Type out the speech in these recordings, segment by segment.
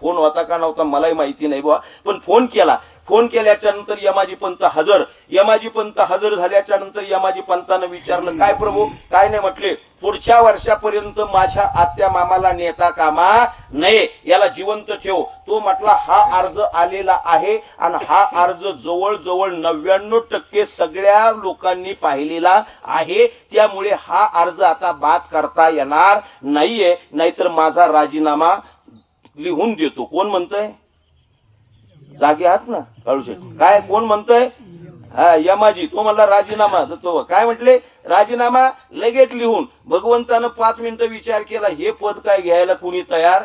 Phone होता का नव्हता मलाही माहिती नाही बुवा. पण फोन केला. फोन केल्याच्यानंतर यमाजी पंत हजर. यमाजी पंत हजर झाल्याच्यानंतर यमाजी पंतानं विचारलं काय प्रभू? काय नाही म्हटले. पुढच्या वर्षापर्यंत माझ्या आत्या मामाला नेता कामा नये. याला जिवंत ठेव. तो म्हटला हा अर्ज आलेला आहे आणि हा अर्ज जवळजवळ नव्याण्णव टक्के सगळ्या लोकांनी पाहिलेला आहे. त्यामुळे हा अर्ज आता बाद करता येणार नाहीये. नाहीतर माझा राजीनामा लिहून देतो. कोण म्हणतोय? जागे आहात ना काळूशेठ काय कोण म्हणतोय? हा यमाजी तो म्हणला राजीनामा. तर तो काय म्हटले? राजीनामा लगेच लिहून. भगवंतानं पाच मिनिटं विचार केला हे पद काय घ्यायला कुणी तयार?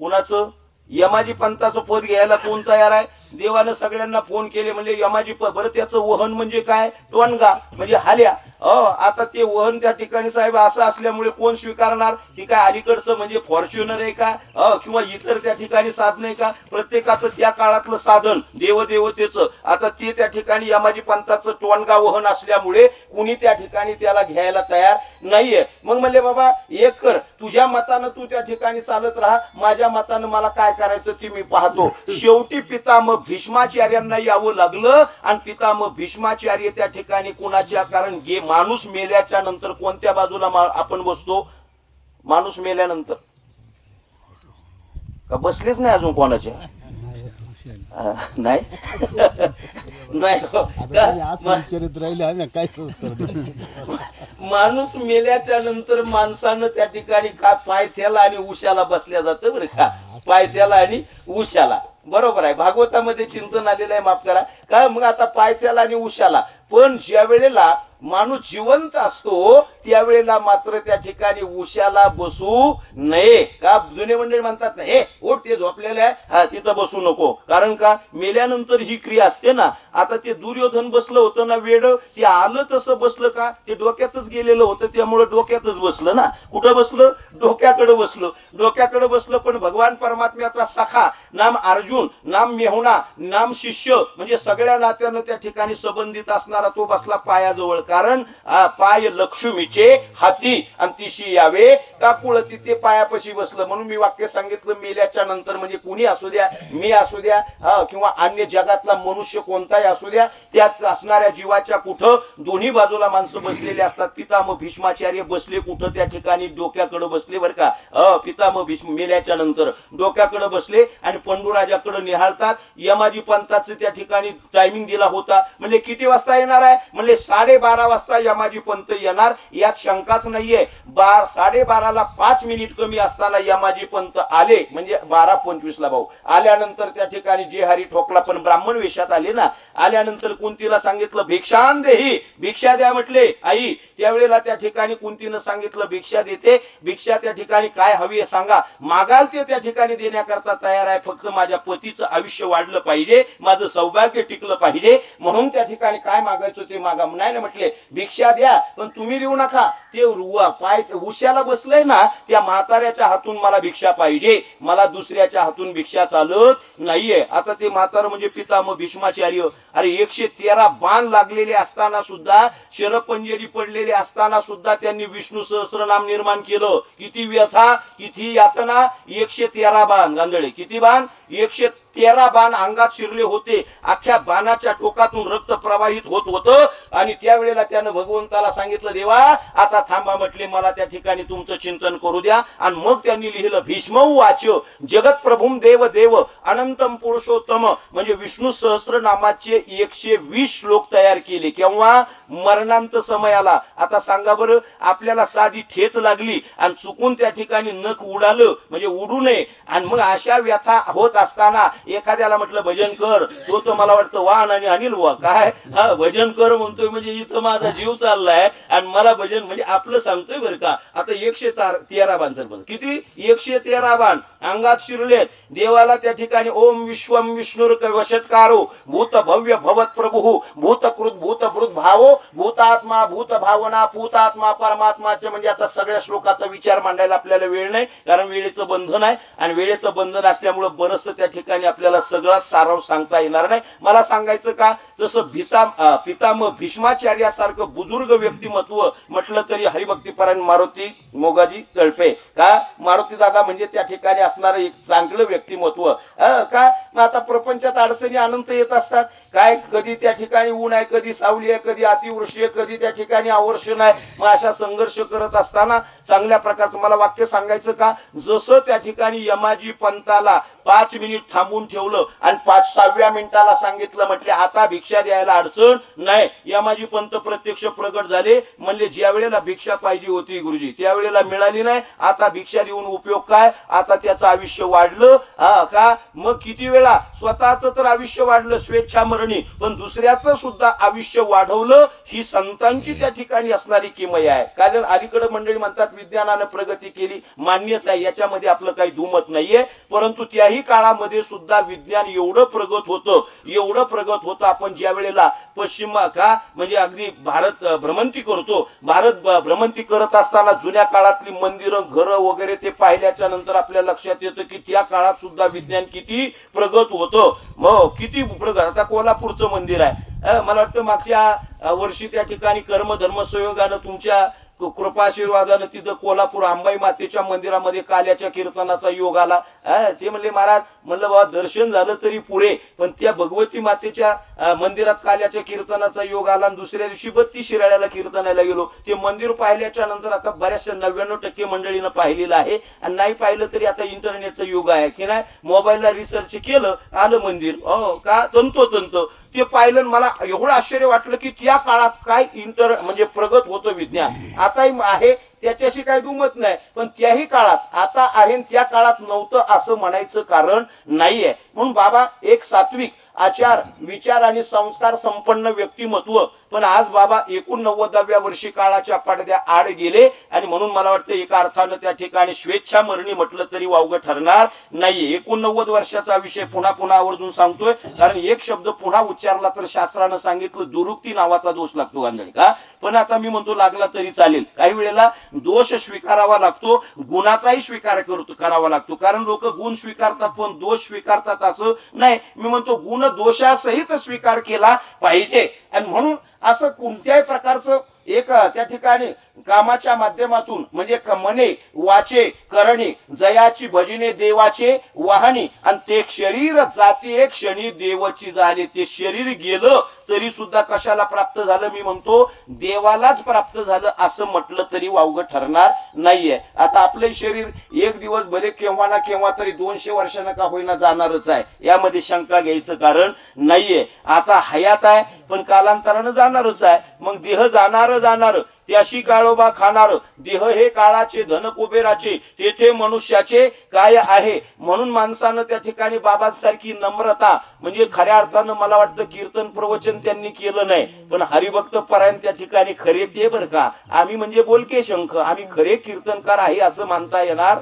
कुणाचं? यमाजी पंताचं पद घ्यायला कोण तयार आहे? देवानं सगळ्यांना फोन केले म्हणजे यमाजी प- बरं त्याचं वहन म्हणजे काय? टोनगा म्हणजे हाल्या. अ आता ते वहन त्या ठिकाणी साहेब असं असल्यामुळे कोण स्वीकारणार? ही काय अलीकडचं म्हणजे फॉर्च्युनर आहे का? अ किंवा इतर त्या ठिकाणी साधन आहे का? प्रत्येकाचं त्या काळातलं साधन देवदेवतेचं. आता ते त्या ठिकाणी यमाजी पंताचं टोनगा वहन असल्यामुळे कुणी त्या ठिकाणी त्याला घ्यायला तयार नाहीये. मग म्हणले बाबा एक कर. तुझ्या मतानं तू त्या ठिकाणी चालत राहा. माझ्या मतानं मला काय करायचं ते मी पाहतो. शेवटी पितामह भीष्माचार्यांना यावं लागलं आणि पितामह भीष्माचार्य त्या ठिकाणी कुणाच्या? कारण गे माणूस मेल्याच्या नंतर कोणत्या बाजूला आपण बसतो? माणूस मेल्यानंतर. का बसलेच नाही अजून कोणाच्या? नाही? नाही हो. माणूस मेल्याच्या नंतर माणसानं त्या ठिकाणी का पायथ्याला आणि उशाला बसल्या जातं बरं का? पायथ्याला आणि उशाला. बरोबर आहे. भागवतामध्ये चिंतन आलेलं आहे माफ करा. का मग आता पायथ्याला आणि उशाला पण ज्या वेळेला माणूस जिवंत असतो त्यावेळेला मात्र त्या ठिकाणी उशाला बसू नये. का? जुने मंडळी म्हणतात ना हे ओट ते झोपलेलं आहे. हा तिथं बसू नको. कारण का? मेल्यानंतर ही क्रिया असते ना. आता ते दुर्योधन बसलं होतं ना वेड ते आलं तसं बसलं का? ते डोक्यातच गेलेलं होतं त्यामुळे डोक्यातच बसलं ना. कुठं बसलं? डोक्याकडे बसलं. डोक्याकडे बसलं पण भगवान परमात्म्याचा सखा नाम अर्जुन नाम मेहुणा नाम शिष्य म्हणजे सगळ्या नात्यानं त्या ठिकाणी संबंधित असणारा तो बसला पायाजवळ. कारण पाय लक्ष्मीचे हाती आणि तिशी यावे. का कुळ तिथे पायापाशी बसलं? म्हणून मी वाक्य सांगितलं मेल्याच्या नंतर म्हणजे कुणी असू द्या मी असू द्या किंवा अन्य जगातला मनुष्य कोणताही असू द्या त्यात असणाऱ्या जीवाच्या कुठं दोन्ही बाजूला माणसं बसलेली असतात. पितामह भीष्माचार्य बसले कुठं? त्या ठिकाणी डोक्याकडे बसले बरं का? अ, पितामह भीष्म मेल्याच्या नंतर डोक्याकडे बसले आणि पंडुराजाकडे निहाळतात. यमाजी पंताचं त्या ठिकाणी टायमिंग दिला होता. म्हणजे किती वाजता येणार आहे? म्हणजे साडेबारा वाजता यमाजी पंत येणार यात शंकाच नाहीये. बार साडेबाराला पाच मिनिट कमी असताना यमाजी पंत आले म्हणजे बारा पंचवीस ला भाऊ. आल्यानंतर त्या ठिकाणी जे हरी ठोकला पण ब्राह्मण वेशात आले ना आल्यानंतर कुंतीला सांगितलं भिक्षान देही भिक्षा द्या म्हटले आई. त्यावेळेला त्या ठिकाणी कुंतीनं सांगितलं भिक्षा देते भिक्षा त्या ठिकाणी काय हवी आहे सांगा. मागाल ते त्या ठिकाणी देण्याकरता तयार आहे फक्त माझ्या पतीचं आयुष्य वाढलं पाहिजे माझं सौभाग्य टिकलं पाहिजे म्हणून त्या ठिकाणी काय मागायचं ते मागा. नाही ना म्हटले भिक्षा द्या पण तुम्ही देऊ नका. ते रु- पाय उश्याला बसलंय ना त्या म्हाताऱ्याच्या हातून मला भिक्षा पाहिजे. मला दुसऱ्याच्या हातून भिक्षा चालत नाहीये. आता ते म्हातारं म्हणजे पिता मग भीष्माचार्य. अरे एकशे तेरा बाण लागलेले असताना सुद्धा शरपंजरी पडलेले असताना सुद्धा त्यांनी विष्णू सहस्रनाम निर्माण केलं. किती व्यथा किती यातना एकशे तेरा बाण. गांधळे किती बाण? एकशे तेरा बाण अंगात शिरले होते. अख्ख्या बाणाच्या टोकातून रक्त प्रवाहित होत होतं. आणि त्यावेळेला त्यानं भगवंताला सांगितलं देवा आता थांबा म्हटले मला त्या ठिकाणी तुमचं चिंतन करू द्या. आणि मग त्यांनी लिहिलं भीष्म वाच जगत प्रभुम देव देव अनंतम पुरुषोत्तम. म्हणजे विष्णू सहस्र नामाचे एकशे वीस श्लोक तयार केले. केव्हा? मरणांत समय आला आता सांगा बरं आपल्याला साधी ठेच लागली आणि चुकून त्या ठिकाणी नख उडालं म्हणजे उडू नये. आणि मग अशा व्यथा होत असताना एखाद्याला म्हटलं भजन कर. तो तो मला वाटतं वाहन आणि अनिल बुवा. काय? हा भजन कर म्हणतोय म्हणजे इथं माझा जीव चाललाय आणि मला भजन म्हणजे आपलं सांगतोय बरं का. आता एकशे तेरा बाण सरपंच किती? एकशे तेरा बाण. अंगात शिरलेत. देवाला त्या ठिकाणी ओम विश्वम विष्णुर वशतकारो. भूत भव्य भवत प्रभू. भूतकृत भूतभृत भावो. भूतात्मा भूत भावना भूतात्मा परमात्माचे म्हणजे आता सगळ्या श्लोकाचा विचार मांडायला आपल्याला वेळ नाही कारण वेळेचं बंधन आहे. आणि वेळेचं बंधन असल्यामुळे असं त्या ठिकाणी आपल्याला सगळा साराव सांगता येणार नाही. मला सांगायचं का जसं भीता पितामह भीष्माचार्यासारखं बुजुर्ग व्यक्तिमत्व म्हटलं तरी हरिभक्तीपरायण मारुती मोगाजी तळपे. का? मारुती दादा म्हणजे त्या ठिकाणी असणारं एक चांगलं व्यक्तिमत्व. का? मग आता प्रपंचात अडचणी अनंत येत असतात. काय? कधी त्या ठिकाणी ऊन आहे कधी सावली आहे कधी अतिवृष्टी आहे कधी त्या ठिकाणी आवर्षण आहे. मग अशा संघर्ष करत असताना चांगल्या प्रकारचं मला वाक्य सांगायचं का? जसं त्या ठिकाणी यमाजी पंताला पाच मिनिट थांबून ठेवलं आणि पाच सहाव्या मिनिटाला सांगितलं म्हटले आता भिक्षा द्यायला अडचण नाही. यमाजी पंत प्रत्यक्ष प्रगट झाले म्हणले ज्या वेळेला भिक्षा पाहिजे होती गुरुजी त्यावेळेला मिळाली नाही आता भिक्षा देऊन उपयोग काय? आता त्याचं आयुष्य वाढलं हा का? मग किती वेळा? स्वतःच तर आयुष्य वाढलं स्वेच्छा मरणी पण दुसऱ्याचं सुद्धा आयुष्य वाढवलं ही संतांची त्या ठिकाणी असणारी किमया आहे. कारण अलीकडे मंडळी म्हणतात विज्ञानानं प्रगती केली मान्यच आहे याच्यामध्ये आपलं काही दुमत नाहीये परंतु त्याही काळात काळामध्ये सुद्धा विज्ञान एवढं प्रगत होतं एवढं प्रगत होतं आपण ज्या वेळेला पश्चिम का म्हणजे अगदी भारत भ्रमंती करतो भारत भ्रमंती करत असताना जुन्या काळातली मंदिरं घरं वगैरे ते पाहिल्याच्या नंतर आपल्या लक्षात येतं की त्या काळात सुद्धा विज्ञान किती प्रगत होतं. मग किती प्रगत आता कोल्हापूरचं मंदिर आहे. मला वाटतं मागच्या वर्षी त्या ठिकाणी कर्म धर्म संयोगानं तुमच्या कृपाशीर्वादानं तिथं कोल्हापूर अंबाई मातेच्या मंदिरामध्ये काल्याच्या कीर्तनाचा योग आला. ते म्हणले महाराज म्हणलं बाबा दर्शन झालं तरी पुरे पण त्या भगवती मातेच्या मंदिरात काल्याच्या कीर्तनाचा योग आला आणि दुसऱ्या दिवशी बत्ती शिराळ्याला कीर्तनाला गेलो. ते मंदिर पाहिल्याच्या नंतर आता बऱ्याचशा नव्याण्णव टक्के मंडळीनं पाहिलेलं आहे आणि नाही पाहिलं तरी आता इंटरनेटचा युग आहे. की नाही? मोबाईलला रिसर्च केलं आलं मंदिर. हो का? तंतोतंत. ते पाहिलं मला एवढं आश्चर्य वाटलं की त्या काळात काय इंटर म्हणजे प्रगत होतं विज्ञान. आताही आहे त्याच्याशी काही दुमत नाही. पण त्याही काळात आता आहे त्या काळात नव्हतं असं म्हणायचं कारण नाहीये. म्हणून बाबा एक सात्विक आचार विचार आणि संस्कार संपन्न व्यक्तिमत्व पण आज बाबा एकोणनव्वदाव्या वर्षी काळाच्या पडद्या आड गेले आणि म्हणून मला वाटतं एका अर्थानं त्या ठिकाणी स्वेच्छा मरणी म्हटलं तरी वावगं ठरणार नाहीये. एकोणनव्वद वर्षाचा विषय पुन्हा पुन्हा आवर्जून सांगतोय. कारण एक शब्द पुन्हा उच्चारला तर शास्त्रानं सांगितलं दुरुक्ती नावाचा दोष लागतो गांधळी. का? पण आता मी म्हणतो लागला तरी चालेल. काही वेळेला दोष स्वीकारावा लागतो गुणाचाही स्वीकार करतो करावा लागतो. कारण लोक गुण स्वीकारतात पण दोष स्वीकारतात असं नाही. मी म्हणतो गुण दोषासहित स्वीकार केला पाहिजे. आणि म्हणून असं कोणत्याही प्रकारचं एक त्या ठिकाणी कामाच्या माध्यमातून म्हणजे क- मने वाचे करणे जयाची भजने देवाचे वाहने आणि ते शरीर जाते एक क्षणी देवाची झाले. ते शरीर गेलं तरी सुद्धा कशाला प्राप्त झालं मी म्हणतो? देवालाच प्राप्त झालं असं म्हटलं तरी वावगं ठरणार नाहीये. आता आपले शरीर एक दिवस भले केव्हा ना केव्हा तरी दोनशे वर्षांना का होईना जाणारच आहे. यामध्ये शंका घ्यायचं कारण नाहीये. आता हयात आहे पण कालांतरानं जाणारच आहे. मग देह जाणार जाणार. त्याशी काळोबा खाणार. देह हे काळाचे धन कुबेराचे तेथे मनुष्याचे काय आहे? म्हणून माणसानं त्या ठिकाणी बाबासारखी नम्रता म्हणजे खऱ्या अर्थानं मला वाटतं कीर्तन प्रवचन त्यांनी केलं नाही. पण हरिभक्त परायण त्या ठिकाणी खरे ते बरं का? आम्ही म्हणजे बोलके शंख आम्ही खरे कीर्तनकार आहे असं मानता येणार?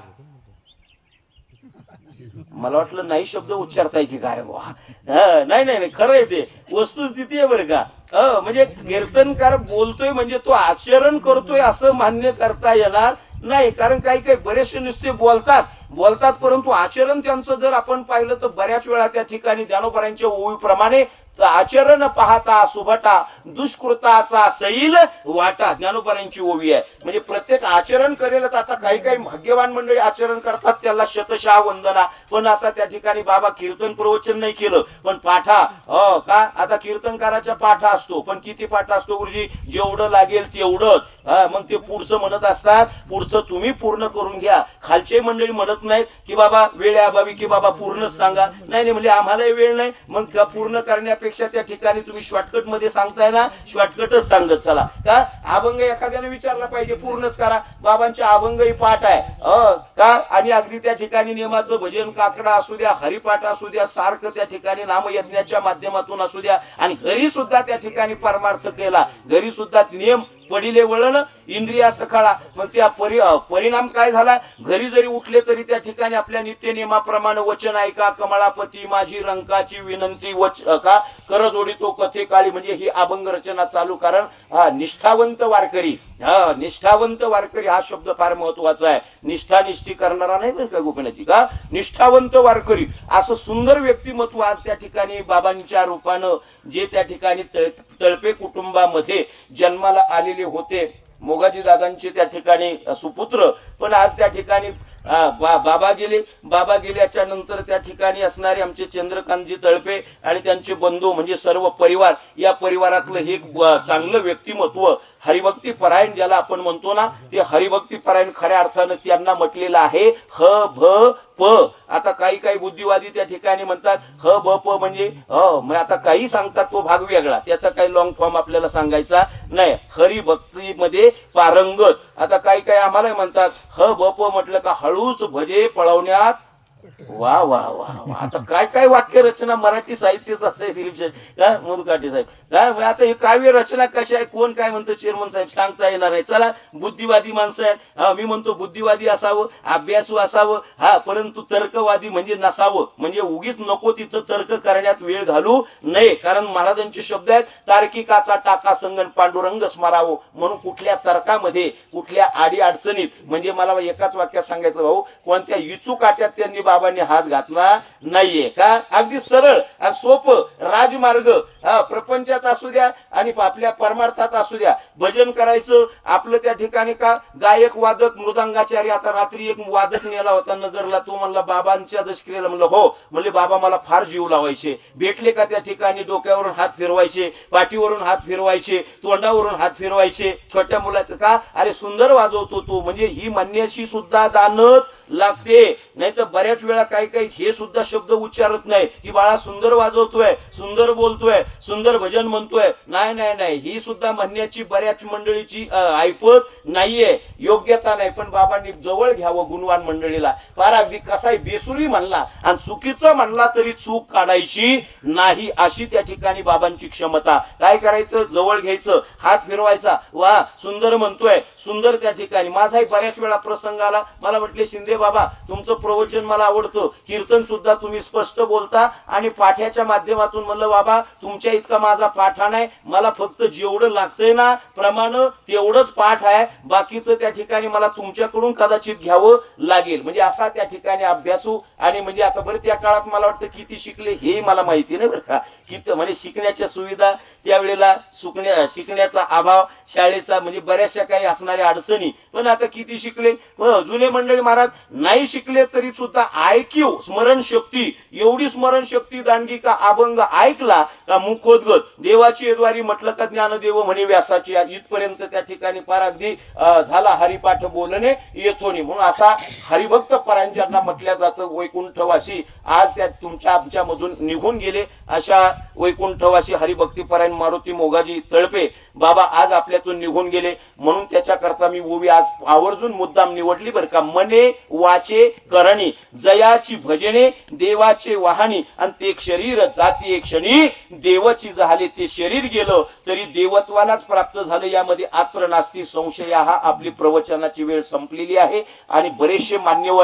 मला वाटलं नाही शब्द उच्चारताय की काय बुवा. नाही नाही नाही, खरं आहे ते. वस्तुस्थिती आहे बरं का? म्हणजे कीर्तनकार बोलतोय म्हणजे तो आचरण करतोय असं मान्य करता येणार नाही. कारण काही काही बरेचसे नुसते बोलतात. बोलतात परंतु आचरण त्यांचं जर आपण पाहिलं तर बऱ्याच वेळा त्या ठिकाणी ज्ञानोपरांच्या ओळीप्रमाणे आचरण पाहता सुभटा दुष्कृताचा सैल वाटा ज्ञानोबरांची ओवी आहे. म्हणजे प्रत्येक आचरण करेलच. आता काही काही भाग्यवान मंडळी आचरण करतात त्याला शतशः वंदना. पण आता त्या ठिकाणी बाबा कीर्तन प्रवचन नाही केलं. पण पाठा अ का? आता कीर्तनकाराच्या पाठा असतो. पण किती पाठा असतो गुरुजी? जेवढं लागेल तेवढं हा, मग ते पुढचं म्हणत असतात पुढचं तुम्ही पूर्ण करून घ्या. खालचे मंडळी म्हणत नाहीत की बाबा वेळ अभावी की बाबा पूर्णच सांगा. नाही नाही म्हणजे आम्हालाही वेळ नाही. मग पूर्ण करण्यापेक्षा त्या ठिकाणी तुम्ही शॉर्टकटमध्ये सांगताय ना शॉर्टकटच सांगत चला. का? अभंग एखाद्याने विचारला पाहिजे पूर्णच करा. बाबांचे अभंगही पाठ आहे. का? आणि अगदी त्या ठिकाणी नियमाचं भजन काकडा असू द्या हरिपाठ असू द्या सारखं त्या ठिकाणी नामयज्ञाच्या माध्यमातून असू द्या. आणि घरी सुद्धा त्या ठिकाणी परमार्थ केला. घरी सुद्धा नियम पडिले वळण इंद्रिया सखाळा मग त्या परि परिणाम काय झाला? घरी जरी उठले तरी त्या ठिकाणी आपल्या नित्य नियमाप्रमाणे वचन ऐका. कमळापती माझी रंकाची विनंती वच का? करजोडी तो कथे काळी म्हणजे ही अभंग रचना चालू. कारण हा निष्ठावंत वारकरी हा निष्ठावंत वारकरी हा शब्द फार महत्त्वाचा आहे. निष्ठा निष्ठी करणारा नाही बरं का गोपीनाथजी? का? निष्ठावंत वारकरी. असं सुंदर व्यक्तिमत्व आज त्या ठिकाणी बाबांच्या रूपानं जे त्या ठिकाणी तळ- तळपे कुटुंबामध्ये जन्माला आलेले होते. मोगाजी दादांचे त्या ठिकाणी सुपुत्र. पण आज त्या ठिकाणी बा- बाबा गेले. बाबा गेल्याच्यानंतर त्या ठिकाणी असणारे आमचे चंद्रकांतजी तळपे आणि त्यांचे बंधू म्हणजे सर्व परिवार या परिवारातलं हे एक चांगलं व्यक्तिमत्व हरिभक्ती परायण ज्याला आपण म्हणतो ना ते हरिभक्ती परायण खऱ्या अर्थानं त्यांना म्हटलेलं आहे ह भ प. आता काही काही बुद्धिवादी त्या ठिकाणी म्हणतात ह ब प म्हणजे आता काही सांगतात तो भाग वेगळा. त्याचा काही लॉंग फॉर्म आपल्याला सांगायचा नाही. हरिभक्तीमध्ये पारंगत. आता काही काही आम्हाला म्हणतात ह ब प म्हटलं का हळूच भजे पळवण्यात वा वा वा वा. आता काय काय वाक्य रचना मराठी साहित्यच असेल दिलीप साहेब काय साहेब. काय आता हे काव्य रचना कशी आहे? कोण काय म्हणतो? चेअरमन साहेब सांगता येणार आहे. चला बुद्धिवादी माणसं आहेत. हा, मी म्हणतो बुद्धिवादी असावं अभ्यासू असावं. हा परंतु तर्कवादी म्हणजे नसावं. म्हणजे उगीच नको तिथं तर्क करण्यात वेळ घालू नये. कारण महाराजांचे शब्द आहेत तार्किकाचा टाका संगण पांडुरंग स्मरावं. म्हणून कुठल्या तर्कामध्ये कुठल्या आडी अडचणीत म्हणजे मला एकाच वाक्यात सांगायचं भाऊ कोणत्या इचू काट्यात त्यांनी बाबांनी हात घातला नाहीये. का? अगदी सरळ आणि सोपं राजमार्ग प्रपंचात असू द्या आणि आपल्या परमार्थात असू द्या. भजन करायचं आपलं त्या ठिकाणी का? गायक वादक मृदंगाचारी आता रात्री एक वादक नेला होता नगरला तो म्हणला बाबांच्या दशक्रियेला म्हणलं हो. म्हणले बाबा मला फार जीव लावायचे. भेटले का त्या ठिकाणी डोक्यावरून हात फिरवायचे पाठीवरून हात फिरवायचे तोंडावरून हात फिरवायचे? छोट्या मुलाचं का? अरे सुंदर वाजवतो तो. म्हणजे ही म्हणण्याशी सुद्धा दानत लागते. नाही तर बऱ्याच वेळा काही काही हे सुद्धा शब्द उच्चारत नाही. की बाळा सुंदर वाजवतोय सुंदर बोलतोय सुंदर भजन म्हणतोय. नाही नाही नाही. ही सुद्धा म्हणण्याची बऱ्याच मंडळीची ऐपत नाहीये. योग्यता नाही. पण बाबांनी जवळ घ्यावं गुणवान मंडळीला. फार अगदी कसाही बेसुरी म्हणला आणि चुकीचं म्हणला तरी चूक काढायची नाही अशी त्या ठिकाणी बाबांची क्षमता. काय करायचं? जवळ घ्यायचं. हात फिरवायचा. वा सुंदर म्हणतोय. सुंदर त्या ठिकाणी. माझाही बऱ्याच वेळा प्रसंग आला. मला म्हटले शिंदे म्हणजे बाबा तुमचं प्रवचन मला आवडतं. कीर्तन सुद्धा तुम्ही स्पष्ट बोलता आणि पाठ्याच्या माध्यमातून म्हणलं बाबा तुमच्या इतका माझा पाठा नाही. मला फक्त जेवढं लागतंय ना प्रमाण तेवढंच पाठ आहे. बाकीचं त्या ठिकाणी मला तुमच्याकडून कदाचित घ्यावं लागेल. म्हणजे असा त्या ठिकाणी अभ्यासू आणि म्हणजे आता बरं त्या काळात मला वाटतं किती शिकले हे मला माहिती नाही बरं का? किती म्हणजे शिकण्याच्या सुविधा त्यावेळेला सुकण्या शिकण्याचा अभाव शाळेचा म्हणजे बऱ्याचशा काही असणाऱ्या अडचणी. पण आता किती शिकले? हो, जुने मंडळी महाराज नाही शिकले तरी सुद्धा ऐक्यू स्मरणशक्ती एवढी स्मरणशक्ती दांडगी का अभंग ऐकला का मुखोद्गत? देवाची येद्वारी म्हटलं का ज्ञानदेव म्हणे व्यासाची इथपर्यंत त्या ठिकाणी फार अगदी झाला हरिपाठ बोलणे येथोनी. म्हणून असा हरिभक्त परांज्यांना म्हटल्या जातं वैकुंठवासी. आज त्या तुमच्या आमच्या मधून निघून गेले. अशा वैकुंठवासी हरिभक्तीपरायण मारुती मोगाजी तळपे बाबा आज आपल्यातून निघून गेले. म्हणून त्याच्याकरता मी ओवी आज आवर्जून मुद्दाम निवडली बरं का. मने वाचे करणी जयाची भजने देवाचे वाहनी आणि ते शरीर जाती एक क्षणी देवची झाले. ते शरीर गेलं तरी देवत्वालाच प्राप्त झालं. यामध्ये आत्र नास्ती संशय हा आपली प्रवचनाची वेळ संपलेली आहे. आणि बरेचसे मान्यवर